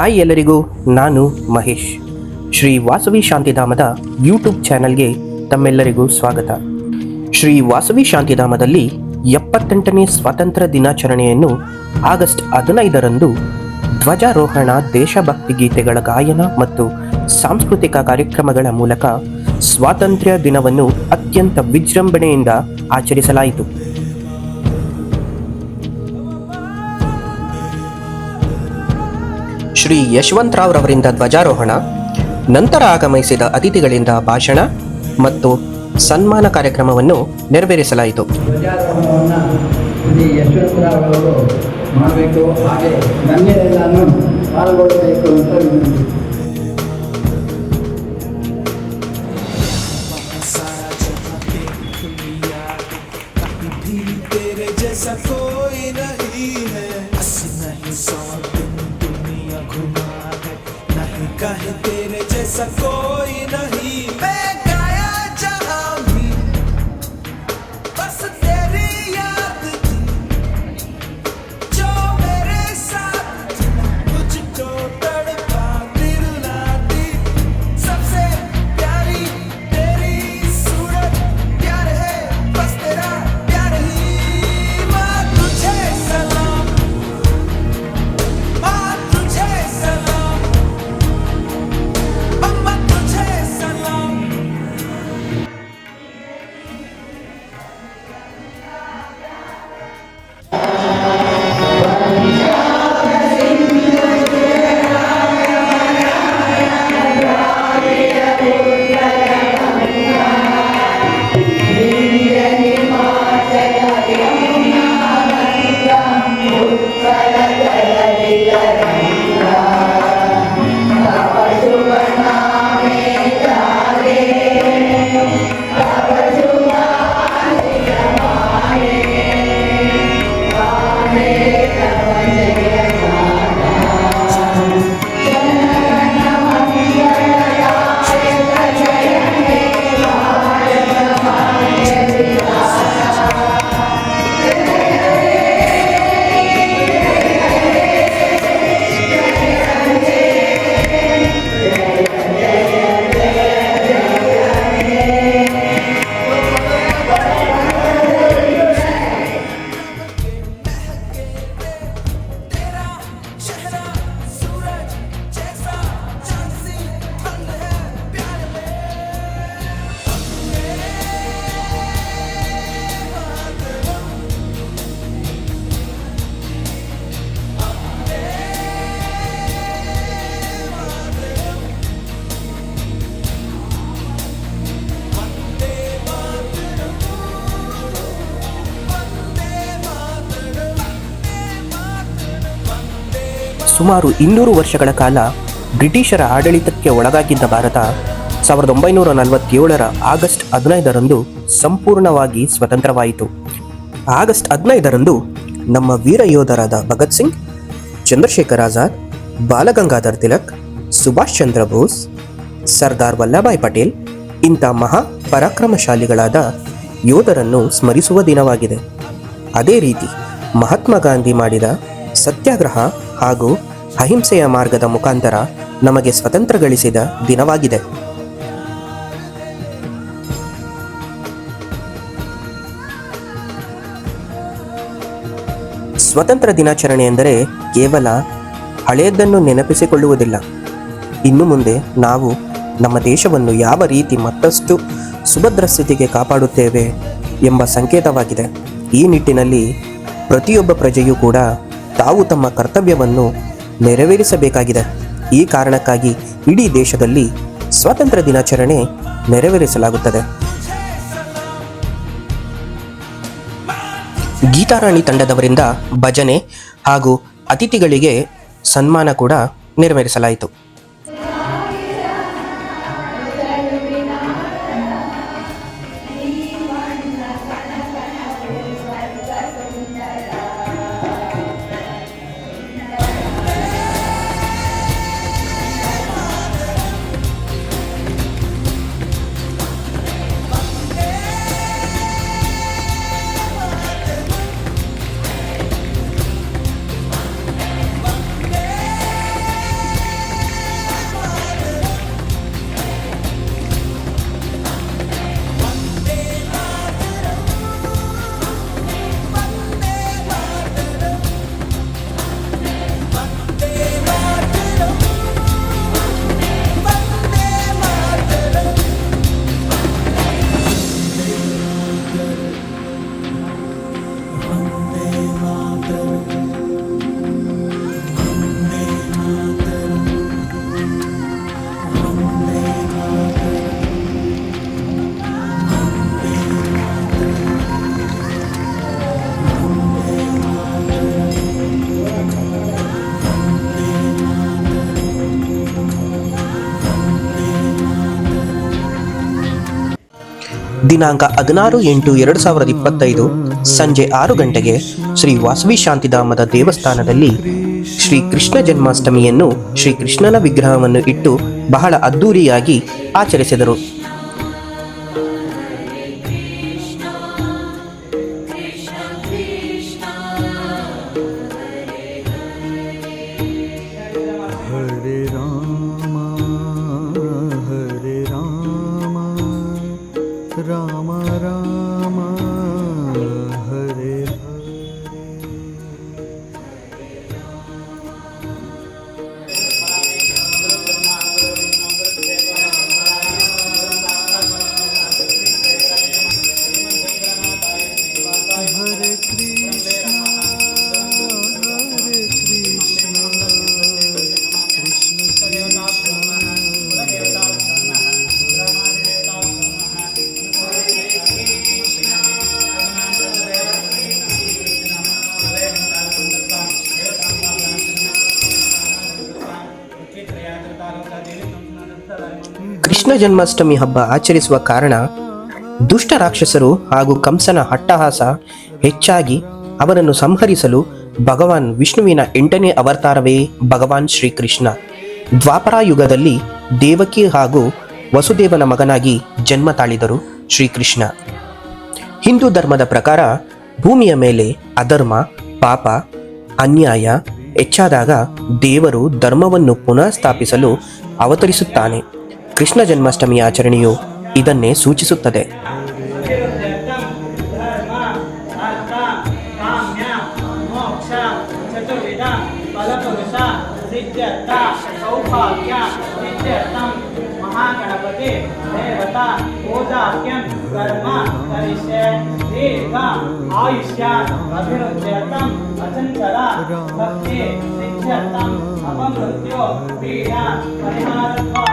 Hi ಎಲ್ಲರಿಗೂ, ನಾನು ಮಹೇಶ್. ಶ್ರೀ ವಾಸವಿ ಶಾಂತಿಧಾಮದ ಯೂಟ್ಯೂಬ್ ಚಾನಲ್ಗೆ ತಮ್ಮೆಲ್ಲರಿಗೂ ಸ್ವಾಗತ. ಶ್ರೀ ವಾಸವಿ ಶಾಂತಿಧಾಮದಲ್ಲಿ ಎಪ್ಪತ್ತೆಂಟನೇ ಸ್ವಾತಂತ್ರ್ಯ ದಿನಾಚರಣೆಯನ್ನು ಆಗಸ್ಟ್ ಹದಿನೈದರಂದು ಧ್ವಜಾರೋಹಣ, ದೇಶಭಕ್ತಿ ಗೀತೆಗಳ ಗಾಯನ ಮತ್ತು ಸಾಂಸ್ಕೃತಿಕ ಕಾರ್ಯಕ್ರಮಗಳ ಮೂಲಕ ಸ್ವಾತಂತ್ರ್ಯ ದಿನವನ್ನು ಅತ್ಯಂತ ವಿಜೃಂಭಣೆಯಿಂದ ಆಚರಿಸಲಾಯಿತು. ಶ್ರೀ ಯಶವಂತರಾವ್ ರವರಿಂದ ಧ್ವಜಾರೋಹಣ, ನಂತರ ಆಗಮಿಸಿದ ಅತಿಥಿಗಳಿಂದ ಭಾಷಣ ಮತ್ತು ಸನ್ಮಾನ ಕಾರ್ಯಕ್ರಮವನ್ನು ನೆರವೇರಿಸಲಾಯಿತು. ಮಾಡಬೇಕು. ಹಾಗೆ ಪಾಲ್ಗೊಳ್ಳಬೇಕು ಅಂತ ಸುಮಾರು ಇನ್ನೂರು ವರ್ಷಗಳ ಕಾಲ ಬ್ರಿಟಿಷರ ಆಡಳಿತಕ್ಕೆ ಒಳಗಾಗಿದ್ದ ಭಾರತ ಸಾವಿರದ ಒಂಬೈನೂರ ನಲವತ್ತೇಳರ ಆಗಸ್ಟ್ ಹದಿನೈದರಂದು ಸಂಪೂರ್ಣವಾಗಿ ಸ್ವತಂತ್ರವಾಯಿತು. ಆಗಸ್ಟ್ ಹದಿನೈದರಂದು ನಮ್ಮ ವೀರ ಯೋಧರಾದ ಭಗತ್ ಸಿಂಗ್, ಚಂದ್ರಶೇಖರ್ ಆಜಾದ್, ಬಾಲಗಂಗಾಧರ್ ತಿಲಕ್, ಸುಭಾಷ್ ಚಂದ್ರ ಬೋಸ್, ಸರ್ದಾರ್ ವಲ್ಲಭಾಯ್ ಪಟೇಲ್ ಇಂಥ ಮಹಾ ಪರಾಕ್ರಮಶಾಲಿಗಳಾದ ಯೋಧರನ್ನು ಸ್ಮರಿಸುವ ದಿನವಾಗಿದೆ. ಅದೇ ರೀತಿ ಮಹಾತ್ಮ ಗಾಂಧಿ ಮಾಡಿದ ಸತ್ಯಾಗ್ರಹ ಹಾಗೂ ಅಹಿಂಸೆಯ ಮಾರ್ಗದ ಮುಖಾಂತರ ನಮಗೆ ಸ್ವತಂತ್ರ ಗಳಿಸಿದ ದಿನವಾಗಿದೆ. ಸ್ವತಂತ್ರ ದಿನಾಚರಣೆ ಎಂದರೆ ಕೇವಲ ಹಳೆಯದನ್ನು ನೆನಪಿಸಿಕೊಳ್ಳುವುದಿಲ್ಲ. ಇನ್ನು ಮುಂದೆ ನಾವು ನಮ್ಮ ದೇಶವನ್ನು ಯಾವ ರೀತಿ ಮತ್ತಷ್ಟು ಸುಭದ್ರ ಸ್ಥಿತಿಗೆ ಕಾಪಾಡುತ್ತೇವೆ ಎಂಬ ಸಂಕೇತವಾಗಿದೆ. ಈ ನಿಟ್ಟಿನಲ್ಲಿ ಪ್ರತಿಯೊಬ್ಬ ಪ್ರಜೆಯೂ ಕೂಡ ತಾವು ತಮ್ಮ ಕರ್ತವ್ಯವನ್ನು ನೆರವೇರಿಸಬೇಕಾಗಿದೆ. ಈ ಕಾರಣಕ್ಕಾಗಿ ಇಡೀ ದೇಶದಲ್ಲಿ ಸ್ವಾತಂತ್ರ್ಯ ದಿನಾಚರಣೆ ನೆರವೇರಿಸಲಾಗುತ್ತದೆ. ಗೀತಾರಾಣಿ ತಂಡದವರಿಂದ ಭಜನೆ ಹಾಗೂ ಅತಿಥಿಗಳಿಗೆ ಸನ್ಮಾನ ಕೂಡ ನೆರವೇರಿಸಲಾಯಿತು. ದಿನಾಂಕ ಹದಿನಾರು ಎಂಟು ಎರಡು ಸಾವಿರದ ಇಪ್ಪತ್ತೈದು ಸಂಜೆ ಆರು ಗಂಟೆಗೆ ಶ್ರೀ ವಾಸವಿ ಶಾಂತಿಧಾಮದ ದೇವಸ್ಥಾನದಲ್ಲಿ ಶ್ರೀ ಕೃಷ್ಣ ಜನ್ಮಾಷ್ಟಮಿಯನ್ನು ಶ್ರೀ ಕೃಷ್ಣನ ವಿಗ್ರಹವನ್ನು ಇಟ್ಟು ಬಹಳ ಅದ್ಧೂರಿಯಾಗಿ ಆಚರಿಸಿದರು. ಕೃಷ್ಣ ಜನ್ಮಾಷ್ಟಮಿ ಹಬ್ಬ ಆಚರಿಸುವ ಕಾರಣ ದುಷ್ಟ ರಾಕ್ಷಸರು ಹಾಗೂ ಕಂಸನ ಹಟ್ಟಹಾಸ ಹೆಚ್ಚಾಗಿ ಅವರನ್ನು ಸಂಹರಿಸಲು ಭಗವಾನ್ ವಿಷ್ಣುವಿನ ಎಂಟನೇ ಅವತಾರವೇ ಭಗವಾನ್ ಶ್ರೀಕೃಷ್ಣ. ದ್ವಾಪರ ಯುಗದಲ್ಲಿ ದೇವಕಿ ಹಾಗೂ ವಸುದೇವನ ಮಗನಾಗಿ ಜನ್ಮ ತಾಳಿದರು ಶ್ರೀಕೃಷ್ಣ. ಹಿಂದೂ ಧರ್ಮದ ಪ್ರಕಾರ ಭೂಮಿಯ ಮೇಲೆ ಅಧರ್ಮ, ಪಾಪ, ಅನ್ಯಾಯ ಹೆಚ್ಚಾದಾಗ ದೇವರು ಧರ್ಮವನ್ನು ಪುನಃ ಸ್ಥಾಪಿಸಲು ಅವತರಿಸುತ್ತಾನೆ. ಕೃಷ್ಣ ಜನ್ಮಾಷ್ಟಮಿ ಆಚರಣೆಯು ಇದನ್ನೇ ಸೂಚಿಸುತ್ತದೆ ಆಯುಷ್ಯ ಅಭಿವೃದ್ಧ್ಯರ್ಥಂ ಅಚಂಚಲ ಭಕ್ತಿ ಅಪಮೃತ್ಯು ಪೀಡ ಪರಿಹಾರತ್ವ